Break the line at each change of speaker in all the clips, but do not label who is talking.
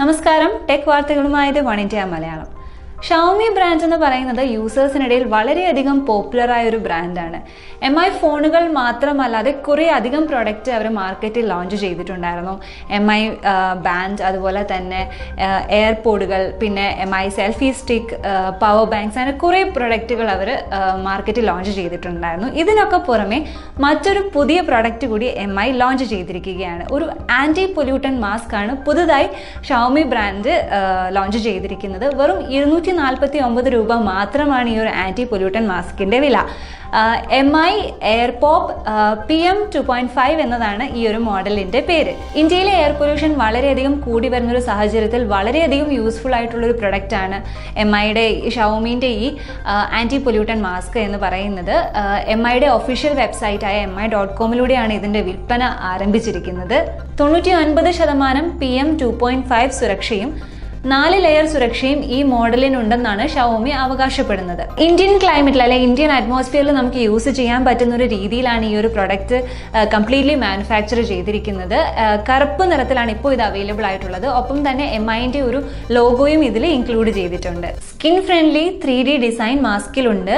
നമസ്കാരം. Tech വാർത്തകളുമായത് one India Malayalam. Xiaomi brand എന്ന് പറയുന്നത് യൂസേഴ്സിനിടയിൽ വളരെയധികം പോപ്പുലറായ ഒരു ബ്രാൻഡാണ് എം ഐ ഫോണുകൾ മാത്രമല്ലാതെ കുറേ അധികം പ്രൊഡക്റ്റ് അവർ മാർക്കറ്റിൽ ലോഞ്ച് ചെയ്തിട്ടുണ്ടായിരുന്നു. എം ഐ ബാൻഡ് അതുപോലെ തന്നെ എയർപോഡുകൾ പിന്നെ M I selfie stick power banks അങ്ങനെ കുറേ പ്രൊഡക്റ്റുകൾ അവർ മാർക്കറ്റിൽ ലോഞ്ച് ചെയ്തിട്ടുണ്ടായിരുന്നു. ഇതിനൊക്കെ പുറമെ മറ്റൊരു പുതിയ പ്രൊഡക്റ്റ് കൂടി എം ഐ ലോഞ്ച് ചെയ്തിരിക്കുകയാണ്. ഒരു ആന്റി പൊല്യൂട്ടൻ മാസ്ക് ആണ് പുതുതായി ഷൗമി ബ്രാൻഡ് ലോഞ്ച് ചെയ്തിരിക്കുന്നത്. വെറും ഇരുന്നൂറ്റി നാൽപ്പത്തി ഒമ്പത് രൂപ മാത്രമാണ് ഈ ഒരു ആന്റി പൊല്യൂട്ടൻ മാസ്കിന്റെ വില M I AirPop P M two point five എന്നതാണ് ഈ ഒരു മോഡലിന്റെ പേര്. ഇന്ത്യയിലെ എയർ പൊല്യൂഷൻ വളരെയധികം കൂടി വരുന്നൊരു സാഹചര്യത്തിൽ വളരെയധികം യൂസ്ഫുൾ ആയിട്ടുള്ള ഒരു പ്രൊഡക്റ്റ് ആണ് എം ഐയുടെ ഷൗമിന്റെ ഈ ആന്റി പൊല്യൂട്ടൻ മാസ്ക് എന്ന് പറയുന്നത്. എം ഐയുടെ ഒഫീഷ്യൽ വെബ്സൈറ്റായ എം ഐ ഡോട്ട് കോമിലൂടെയാണ് ഇതിന്റെ വിൽപ്പന ആരംഭിച്ചിരിക്കുന്നത്. തൊണ്ണൂറ്റി ഒൻപത് ശതമാനം P M two point five സുരക്ഷയും നാല് ലെയർ സുരക്ഷയും ഈ മോഡലിനുണ്ടെന്നാണ് ഷവോമി അവകാശപ്പെടുന്നത്. ഇന്ത്യൻ ക്ലൈമറ്റിൽ അല്ലെങ്കിൽ ഇന്ത്യൻ അറ്റ്മോസ്ഫിയറിൽ നമുക്ക് യൂസ് ചെയ്യാൻ പറ്റുന്ന ഒരു രീതിയിലാണ് ഈ ഒരു പ്രൊഡക്റ്റ് കംപ്ലീറ്റ്ലി മാനുഫാക്ചർ ചെയ്തിരിക്കുന്നത്. കറുപ്പ് നിറത്തിലാണ് ഇപ്പോൾ ഇത് അവൈലബിൾ ആയിട്ടുള്ളത്. ഒപ്പം തന്നെ എം ഐന്റെ ഒരു ലോഗോയും ഇതിൽ ഇൻക്ലൂഡ് ചെയ്തിട്ടുണ്ട്. Skin friendly three D design മാസ്കിലുണ്ട്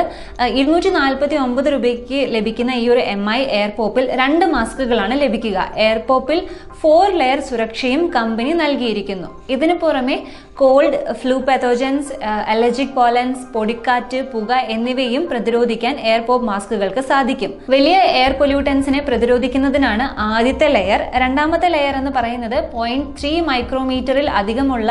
ഇരുന്നൂറ്റി നാൽപ്പത്തി ഒമ്പത് രൂപയ്ക്ക് ലഭിക്കുന്ന ഈ ഒരു എം ഐ എയർപോപ്പിൽ രണ്ട് മാസ്കുകളാണ് ലഭിക്കുക. എയർപോപ്പിൽ ഫോർ ലെയർ സുരക്ഷയും കമ്പനി നൽകിയിരിക്കുന്നു. ഇതിനു പുറമെ cold flu pathogens allergic pollens പൊടിക്കാറ്റ് പുക എന്നിവയും പ്രതിരോധിക്കാൻ എയർ എയർപോപ്പ് മാസ്കുകൾക്ക് സാധിക്കും. വലിയ എയർ പൊല്യൂട്ടൻസിനെ പ്രതിരോധിക്കുന്നതിനാണ് ആദ്യത്തെ ലെയർ രണ്ടാമത്തെ ലെയർ എന്ന് പറയുന്നത് പോയിന്റ് ത്രീ മൈക്രോമീറ്ററിൽ അധികമുള്ള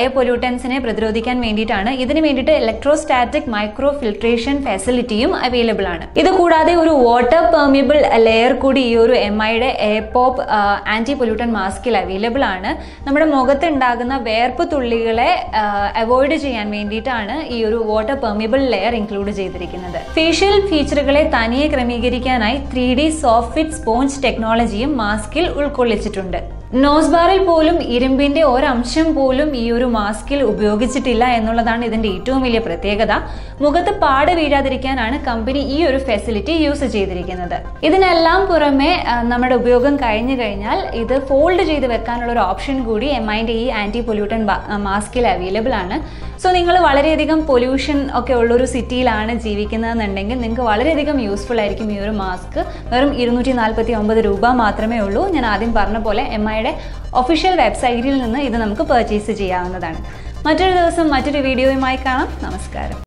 എയർ പൊല്യൂട്ടൻസിനെ പ്രതിരോധിക്കാൻ വേണ്ടിയിട്ടാണ്. ഇതിന് വേണ്ടിയിട്ട് ഇലക്ട്രോസ്റ്റാറ്റിക് മൈക്രോ ഫിൽട്രേഷൻ ഫെസിലിറ്റിയും അവൈലബിൾ ആണ്. ഇത് കൂടാതെ ഒരു വാട്ടർ പെർമിബിൾ ലെയർ കൂടി ഈ ഒരു എം ഐയുടെ എയർപോപ്പ് ആന്റി പൊല്യൂട്ടൻ മാസ്കിൽ അവൈലബിൾ ആണ്. നമ്മുടെ മുഖത്ത് ഉണ്ടാകുന്ന വേർപ്പ് തുള്ളികളെ അവോയ്ഡ് ചെയ്യാൻ വേണ്ടിയിട്ടാണ് ഈ ഒരു വാട്ടർ പെർമിബിൾ ലെയർ ഇൻക്ലൂഡ് ചെയ്തിരിക്കുന്നത്. ഫേഷ്യൽ ഫീച്ചറുകളെ തനിയെ ക്രമീകരിക്കാനായി three D soft fit sponge ടെക്നോളജിയും മാസ്കിൽ ഉൾക്കൊള്ളിച്ചിട്ടുണ്ട്. നോസ് ബാറിൽ പോലും ഇരുമ്പിന്റെ ഒരംശം പോലും ഈ ഒരു മാസ്കിൽ ഉപയോഗിച്ചിട്ടില്ല എന്നുള്ളതാണ് ഇതിന്റെ ഏറ്റവും വലിയ പ്രത്യേകത. മുഖത്ത് പാട് വീഴാതിരിക്കാനാണ് കമ്പനി ഈ ഒരു ഫെസിലിറ്റി യൂസ് ചെയ്തിരിക്കുന്നത്. ഇതിനെല്ലാം പുറമെ നമ്മുടെ ഉപയോഗം കഴിഞ്ഞു കഴിഞ്ഞാൽ ഇത് ഫോൾഡ് ചെയ്ത് വെക്കാനുള്ള ഒരു ഓപ്ഷൻ കൂടി എം ഐന്റെ ഈ ആന്റി പൊല്യൂട്ടൻ മാസ്കിൽ അവൈലബിൾ ആണ്. സോ നിങ്ങൾ വളരെയധികം പൊല്യൂഷൻ ഒക്കെ ഉള്ള ഒരു സിറ്റിയിലാണ് ജീവിക്കുന്നതെന്നുണ്ടെങ്കിൽ നിങ്ങൾക്ക് വളരെയധികം യൂസ്ഫുൾ ആയിരിക്കും ഈ ഒരു മാസ്ക് വെറും ഇരുന്നൂറ്റി നാൽപ്പത്തി ഒമ്പത് രൂപ മാത്രമേ ഉള്ളൂ. ഞാൻ ആദ്യം പറഞ്ഞ പോലെ എം ഐയുടെ ഒഫീഷ്യൽ വെബ്സൈറ്റിൽ നിന്ന് ഇത് നമുക്ക് പർച്ചേസ് ചെയ്യാവുന്നതാണ്. മറ്റൊരു ദിവസം മറ്റൊരു വീഡിയോയുമായി കാണാം. നമസ്കാരം.